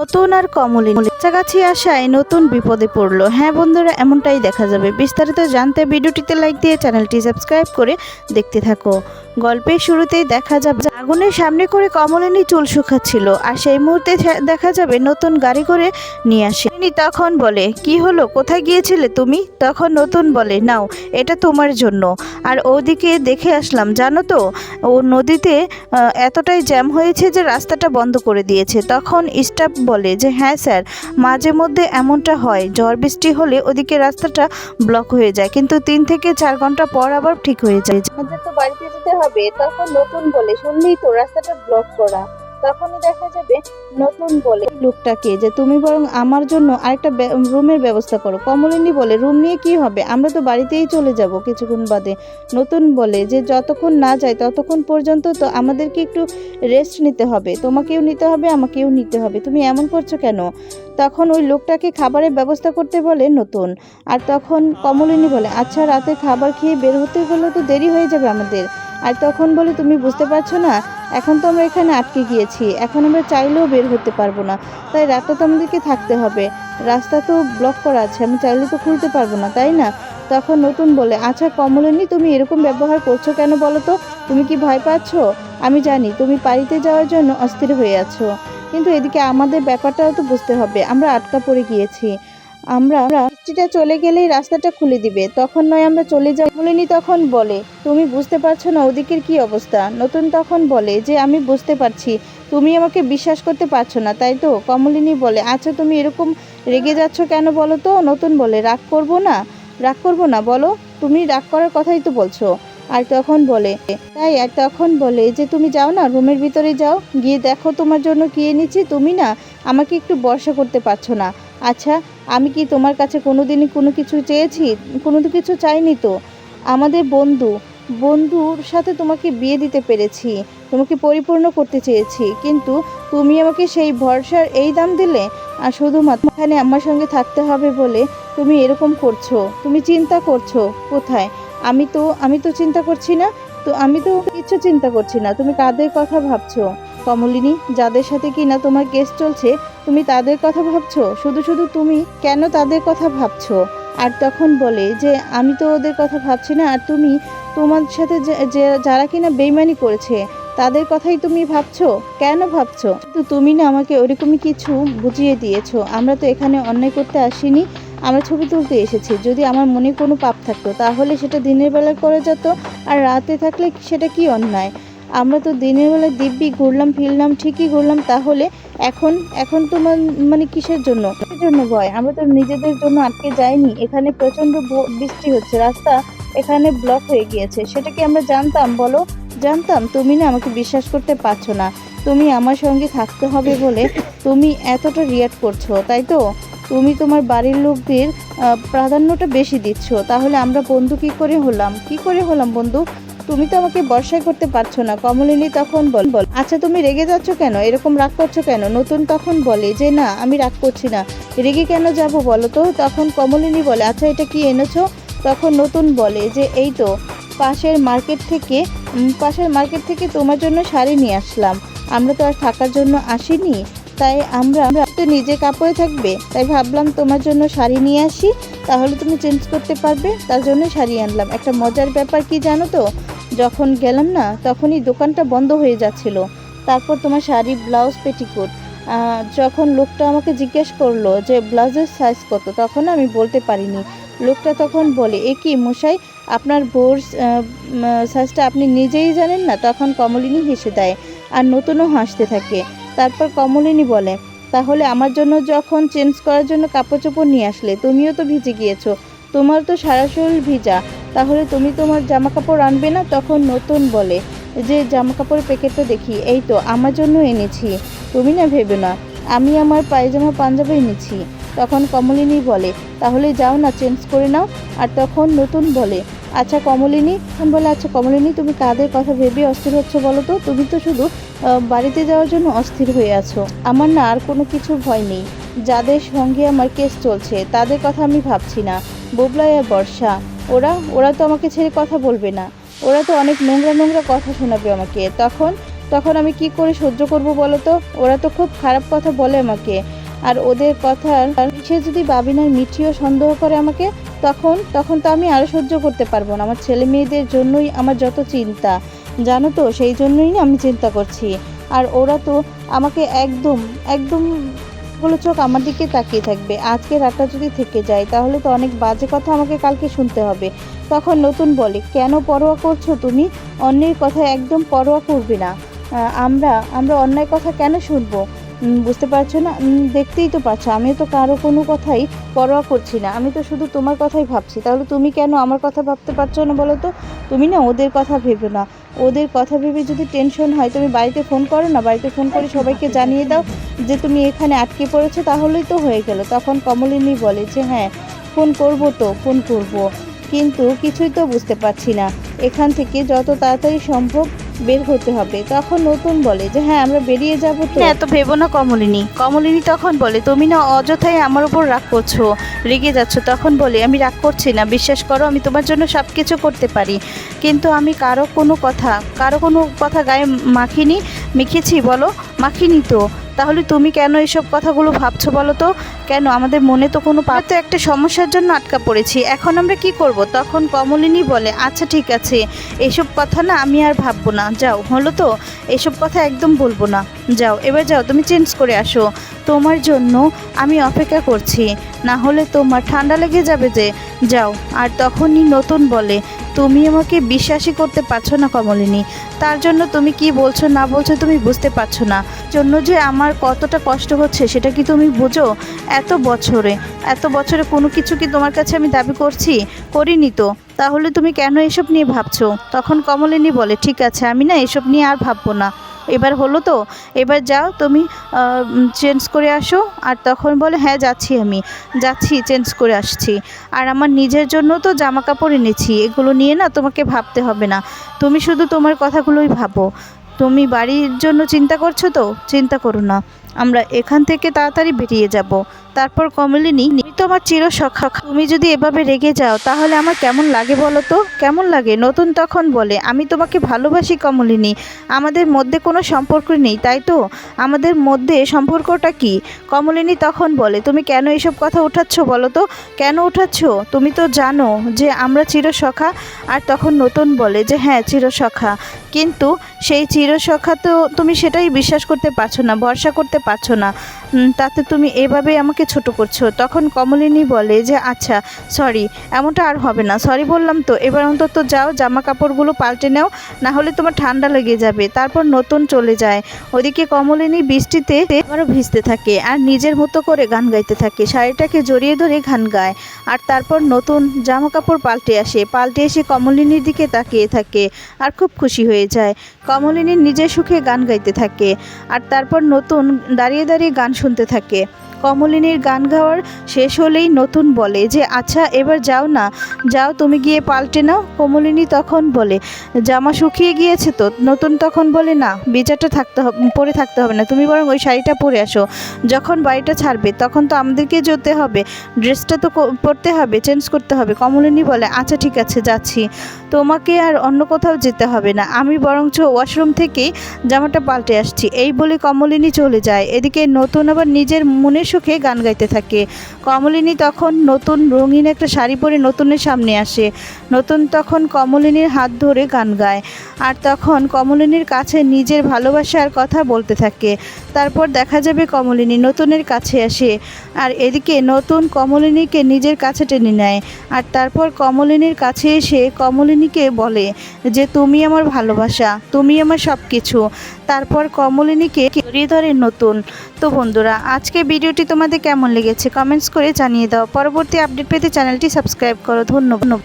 নতুন আর কমলিনী। কাছাকাছি আসায় নতুন বিপদে পড়ল। হ্যাঁ বন্ধুরা, এমনটাই দেখা যাবে। বিস্তারিত জানতে ভিডিওটিতে লাইক দিয়ে চ্যানেলটি সাবস্ক্রাইব করে দেখতে থাকো। গল্পের শুরুতেই দেখা যাবে, আগুনের সামনে করে কমলিনী চুল শুকাচ্ছিল। আর সেই মুহূর্তে দেখা যাবে, নতুন গাড়ি করে নিয়ে আসে। কমলিনী তখন বলে, কি হলো? কোথায় গিয়েছিলে তুমি? তখন নতুন বলে, নাও, এটা তোমার জন্য। আর ওদিকে দেখে আসলাম, জানো তো, ও নদীতে এতটাই জ্যাম হয়েছে যে রাস্তাটা বন্ধ করে দিয়েছে। তখন স্টাফ বলে যে হ্যাঁ স্যার, মাঝে মধ্যে এমনটা হয়। ঝড় বৃষ্টি হলে ওদিকে রাস্তাটা ব্লক হয়ে যায়। কিন্তু তিন থেকে চার ঘণ্টা পর আবার ঠিক হয়ে যায়। আমাদের তো বাড়িতে যেতে হবে। তখন নতুন বলে, শুনলেই তো রাস্তাটা ব্লক করা। তখনই দেখা যাবে নতুন বলে লোকটাকে যে তুমি বরং আমার জন্য আরেকটা রুমের ব্যবস্থা করো। কমলিনী বলে, রুম নিয়ে কি হবে? আমরা তো বাড়িতেই চলে যাব। কিছুক্ষণ বাদে নতুন বলে, যে যতক্ষণ না যায় ততক্ষণ পর্যন্ত তো আমাদেরকে একটু রেস্ট নিতে হবে। তোমাকেও নিতে হবে, আমাকেও নিতে হবে। তুমি এমন করছ কেন? তখন ওই লোকটাকে খাবারের ব্যবস্থা করতে বলে নতুন। আর তখন কমলিনী বলে আচ্ছা রাতে খাবার খেয়ে বের হতে গেলে তো দেরি হয়ে যাবে আমাদের। আর তখন বলে, তুমি বুঝতে পারছ না এখন তো আমরা এখানে আটকে গিয়েছি। এখন আমরা চাইলেও বের হতে পারব না। তাই রাতটা তো আমাদেরকে থাকতে হবে। রাস্তা তো ব্লক করা আছে। আমি চাইলে তো খুলতে পারব না, তাই না? তখন নতুন বলে আচ্ছা কমলিনী, তুমি এরকম ব্যবহার করছ কেন বলো তো? তুমি কি ভয় পাচ্ছ? আমি জানি, তুমি বাড়িতে যাওয়ার জন্য অস্থির হয়ে আছো। কিন্তু এদিকে আমাদের ব্যাপারটাও তো বুঝতে হবে। আমরা আটকা পড়ে গিয়েছি। আমরা বৃষ্টিটা চলে গেলেই রাস্তাটা খুলে দিবে। তখন নয় আমরা চলে যাব। কমলিনী তখন বলে, তুমি বুঝতে পারছ না ওদিকের কি অবস্থা? নতুন তখন বলে, যে আমি বুঝতে পারছি, তুমি আমাকে বিশ্বাস করতে পারছ না, তাই তো? কমলিনী বলে আচ্ছা তুমি এরকম রেগে যাচ্ছ কেন বলো তো? নতুন বলে, রাগ করব না? রাগ করব না, বলো? তুমি রাগ করার কথাই তো বলছো। আর তখন বলে, তাই? আর তখন বলে, যে তুমি যাও না, রুমের ভিতরে যাও, গিয়ে দেখো তোমার জন্য কি এনেছি। তুমি না আমাকে একটু বর্ষা করতে পারছ না। আচ্ছা আমি কি তোমার কাছে কোনো দিনই কোনো কিছু চেয়েছি? কোনো কিছু চাইনি তো। আমাদের বন্ধু, বন্ধুর সাথে তোমাকে বিয়ে দিতে পেরেছি, তোমাকে পরিপূর্ণ করতে চেয়েছি, কিন্তু তুমি আমাকে সেই ভরসার এই দাম দিলে? আর শুধুমাত্র এখানে আমার সঙ্গে থাকতে হবে বলে তুমি এরকম করছ। তুমি চিন্তা করছ কোথায়? আমি তো আমি তো চিন্তা করছি না। তো আমি তো কিছু চিন্তা করছি না। তুমি কাদের কথা ভাবছ? কমলিনী, যাদের সাথে কি না তোমার কেস চলছে তুমি তাদের কথা ভাবছ? শুধু শুধু তুমি কেন তাদের কথা ভাবছ? আর তখন বলে যে, আমি তো ওদের কথা ভাবছি না। আর তুমি তোমার সাথে যে যারা কিনা বেইমানি করেছে, তাদের কথাই তুমি ভাবছ? কেন ভাবছ? তো তুমি না আমাকে ওরকমই কিছু বুঝিয়ে দিয়েছ। আমরা তো এখানে অন্যায় করতে আসিনি। আমরা ছবি তুলতে এসেছি। যদি আমার মনে কোনো পাপ থাকতো, তাহলে সেটা দিনের বেলা করে যেত। আর রাতে থাকলে সেটা কি অন্যায়? আমরা তো দিনের বেলা দিব্যি ঘুরলাম, ফিরলাম, ঠিকই ঘুরলাম, তাহলে এখন এখন তোমার মানে কিসের জন্য? কিসের জন্য ভয় আমরা তো নিজেদের জন্য আটকে যাইনি। এখানে প্রচণ্ড ব- বৃষ্টি হচ্ছে, রাস্তা এখানে ব্লক হয়ে গিয়েছে। সেটা কি আমরা জানতাম? বলো, জানতাম। তুমি না আমাকে বিশ্বাস করতে পারছ না। তুমি আমার সঙ্গে থাকতে হবে বলে তুমি এতটা রিয়াক্ট করছ, তাই তো? তুমি তোমার বাড়ির লোকদের প্রাধান্যটা বেশি দিচ্ছ। তাহলে আমরা বন্ধু কি করে হলাম? কি করে হলাম বন্ধু? তুমি তো আমাকে বর্ষায় করতে পারছ না। কমলিনী তখন বল বল আচ্ছা তুমি রেগে যাচ্ছ কেন? এরকম রাগ করছ কেন? নতুন তখন বলে যে, না, আমি রাগ করছি না। রেগে কেন যাব বলো তো? তখন কমলিনী বলে আচ্ছা এটা কি এনেছো? তখন নতুন বলে যে, এই তো, পাশের মার্কেট থেকে পাশের মার্কেট থেকে তোমার জন্য শাড়ি নিয়ে আসলাম। আমরা তো আর থাকার জন্য আসিনি। তাই আমরা তো নিজে কাপড়ে থাকবে। তাই ভাবলাম তোমার জন্য শাড়ি নিয়ে আসি। তাহলে তুমি চেঞ্জ করতে পারবে। তার জন্য শাড়ি আনলাম। একটা মজার ব্যাপার কি জানো তো? যখন গেলাম না, তখনই দোকানটা বন্ধ হয়ে যাচ্ছিল। তারপর তোমার শাড়ি, ব্লাউজ, পেটিকোট যখন লোকটা আমাকে জিজ্ঞেস করল যে ব্লাউজের সাইজ কত, তখন আমি বলতে পারিনি। লোকটা তখন বলে, এ কি মশাই, আপনার বোর সাইজটা আপনি নিজেই জানেন না? তখন কমলিনী হেসে দেয়, আর নতুনও হাসতে থাকে। তারপর কমলিনী বলে, তাহলে আমার জন্য যখন চেঞ্জ করার জন্য কাপড় চোপড় নিয়ে আসলে, তুমিও তো ভিজে গিয়েছো। তোমার তো সারা শরীর ভিজা, তাহলে তুমি তোমার জামা কাপড় আনবে না? তখন নতুন বলে, যে জামা কাপড়ের প্যাকেটটা দেখি, এই তো, আমার জন্য এনেছি। তুমি না ভেবে না, আমি আমার পায়জামা, পাঞ্জাবি এনেছি। তখন কমলিনী বলে, তাহলে যাও না, চেঞ্জ করে নাও। আর তখন নতুন বলে আচ্ছা কমলিনী, তখন বলে আচ্ছা কমলিনী, তুমি কাদের কথা ভেবে অস্থির হচ্ছে বলো তো? তুমি তো শুধু বাড়িতে যাওয়ার জন্য অস্থির হয়ে আছো। আমার না আর কোনো কিছু ভয় নেই। যাদের সঙ্গে আমার কেস চলছে, তাদের কথা আমি ভাবছি না। বুবলাই বর্ষা, ওরা ওরা তো আমাকে ছেড়ে কথা বলবে না। ওরা তো অনেক নোংরা নোংরা কথা শোনাবে আমাকে। তখন তখন আমি কি করে সহ্য করব বলো তো ওরা তো খুব খারাপ কথা বলে আমাকে। আর ওদের কথার সে যদি বাবিনার মিঠিও সন্দেহ করে আমাকে, তখন তখন তো আমি আরও সহ্য করতে পারব না। আমার ছেলে মেয়েদের জন্যই আমার যত চিন্তা। জানো তো, সেই জন্যই আমি চিন্তা করছি। আর ওরা তো আমাকে একদম একদম গুলো চোখ আমার দিকে তাকিয়ে থাকবে। আজকে রাতটা যদি থেকে যায়, তাহলে তো অনেক বাজে কথা আমাকে কালকে শুনতে হবে। তখন নতুন বলে, কেন পরোয়া করছ তুমি? অন্যের কথা একদম পরোয়া করবে না। আমরা আমরা অন্যায় কথা কেন শুনব? বুঝতে পারছ না? দেখতেই তো পারছ আমি তো কারও কোনো কথাই পরোয়া করছি না। আমি তো শুধু তোমার কথাই ভাবছি। তাহলে তুমি কেন আমার কথা ভাবতে পারছ না বলো তো? তুমি না ওদের কথা ভেবে না। ওদের কথা ভেবে যদি টেনশন হয়, তুমি বাড়িতে ফোন করো না, বাড়িতে ফোন করে সবাইকে জানিয়ে দাও যে তুমি এখানে আটকে পড়েছো, তাহলেই তো হয়ে গেল। তখন কমলিনী বলে যে হ্যাঁ ফোন করব তো ফোন করব। কিন্তু কিছুই তো বুঝতে পারছি না। এখান থেকে যত তাড়াতাড়ি সম্ভব বের হতে হবে। তখন নতুন বলে যে হ্যাঁ আমরা বেরিয়ে যাব তো। এত ভেবো না কমলিনী। কমলিনী তখন বলে, তুমি না অযথাই আমার উপর রাগ করছ, রেগে যাচ্ছ। তখন বলে, আমি রাগ করছি না, বিশ্বাস করো, আমি তোমার জন্য সব কিছু করতে পারি। কিন্তু আমি কারও কোনো কথা, কারও কোনো কথা গায়ে মাখিনি, মেখেছি, বলো, মাখিনি তো। তাহলে তুমি কেন এসব কথাগুলো ভাবছ বলো তো? কেন? আমাদের মনে তো কোনো পা তো একটা সমস্যার জন্য আটকা পড়েছি। এখন আমরা কি করব? তখন কমলিনী বলে আচ্ছা ঠিক আছে। এসব কথা না আমি আর ভাববো না। যাও, হলো তো? এসব কথা একদম বলব না। যাও, এবার যাও, তুমি চেঞ্জ করে আসো। তোমার জন্য আমি অপেক্ষা করছি। না হলে তোমার ঠান্ডা লেগে যাবে যে। যাও, আর তখনই নতুন বলে, তুমি আমাকে বিশ্বাসই করতে পারছ না কমলিনী। তার জন্য তুমি কি বলছো না বলছো তুমি বুঝতে পারছ না। জন্য যে আমার কতটা কষ্ট হচ্ছে সেটা কি তুমি বুঝো? এত বছরে এত বছরে কোনো কিছু কি তোমার কাছে আমি দাবি করছি? করিনি তো। তাহলে তুমি কেন এসব নিয়ে ভাবছ? তখন কমলিনী বলে, ঠিক আছে, আমি না এসব নিয়ে আর ভাববো না। এবার হলো তো, এবার যাও তুমি চেঞ্জ করে আসো। আর তখন বলে হ্যাঁ যাচ্ছি আমি। যাচ্ছি চেঞ্জ করে আসছি। আর আমার নিজের জন্য তো জামা কাপড় এনেছি। এগুলো নিয়ে না তোমাকে ভাবতে হবে না। তুমি শুধু তোমার কথাগুলোই ভাবো। তুমি বাড়ির জন্য চিন্তা করছ তো? চিন্তা করো না। আমরা এখান থেকে তাড়াতাড়ি বেরিয়ে যাব। তারপর কমলিনী তুমি তো আমার চির সখা। তুমি যদি এভাবে রেগে যাও, তাহলে আমার কেমন লাগে বলো তো? কেমন লাগে? নতুন তখন বলে, আমি তোমাকে ভালোবাসি কমলিনী। আমাদের মধ্যে কোনো সম্পর্ক নেই, তাই তো? আমাদের মধ্যে সম্পর্কটা কি? কমলিনী তখন বলে, তুমি কেন এসব কথা উঠাচ্ছ বলো তো? কেন উঠাচ্ছ? তুমি তো জানো যে আমরা চিরসখা আর তখন নতুন বলে যে হ্যাঁ চিরসখা কিন্তু সেই চিরসখা তো তুমি সেটাই বিশ্বাস করতে পারছ না, ভরসা করতে পারছ না। তাতে তুমি এভাবে আমাকে ছোট করছ। তখন কমলিনী বলে যে আচ্ছা সরি এমনটা আর হবে না। সরি বললাম তো, এবার অন্তত যাও জামা কাপড়গুলো পাল্টে নাও না হলে তোমার ঠান্ডা লেগে যাবে। তারপর নতুন চলে যায়। ওদিকে কমলিনী বৃষ্টিতে আবারও ভিজতে থাকে আর নিজের মতো করে গান গাইতে থাকে। শাড়িটাকে জড়িয়ে ধরে গান গায় আর তারপর নতুন জামা কাপড় পাল্টে আসে। পাল্টে এসে কমলিনীর দিকে তাকিয়ে থাকে আর খুব খুশি হয়ে যায়। কমলিনী নিজের সুখে গান গাইতে থাকে আর তারপর নতুন দাঁড়িয়ে দাঁড়িয়ে গান শুনতে থাকে। কমলিনীর গান গাওয়ার শেষ হলেই নতুন বলে যে আচ্ছা এবার যাও না। যাও, তুমি গিয়ে পাল্টে নাও। কমলিনী তখন বলে, জামা শুকিয়ে গিয়েছে তো? নতুন তখন বলে, না বেচাটা থাকতে হবে, পরে থাকতে হবে না। তুমি বরং ওই শাড়িটা পরে আসো। যখন বাড়িটা ছাড়বে, তখন তো আমাদেরকে যেতে হবে। ড্রেসটা তো পরতে হবে, চেঞ্জ করতে হবে। কমলিনী বলে আচ্ছা ঠিক আছে, যাচ্ছি। তোমাকে আর অন্য কোথাও যেতে হবে না। আমি বরঞ্চ ওয়াশরুম থেকেই জামাটা পাল্টে আসছি। এই বলে কমলিনী চলে যায়। এদিকে নতুন আবার নিজের মনের সুখে গান গাইতে থাকে। কমলিনী তখন নতুন রঙিন একটা শাড়ি পরে নতুনের সামনে আসে। নতুন তখন কমলিনীর হাত ধরে গান গায়। আর তখন কমলিনীর কাছে নিজের ভালোবাসার কথা বলতে থাকে। তারপর দেখা যাবে কমলিনী নতুনের কাছে আসে। আর এদিকে নতুন কমলিনীকে নিজের কাছে টেনে নেয়। আর তারপর কমলিনীর কাছে এসে কমলিনীকে বলে যে, তুমি আমার ভালোবাসা, তুমি আমার সব কিছু তারপর কমলিনীকে জড়িয়ে ধরে নতুন। তো বন্ধুরা, আজকে ভিডিওটি তোমাদের কেমন লেগেছে? কমেন্টস করে জানিয়ে দাও। পরবর্তী আপডেট পেতে চ্যানেলটি সাবস্ক্রাইব করো। ধন্যবাদ।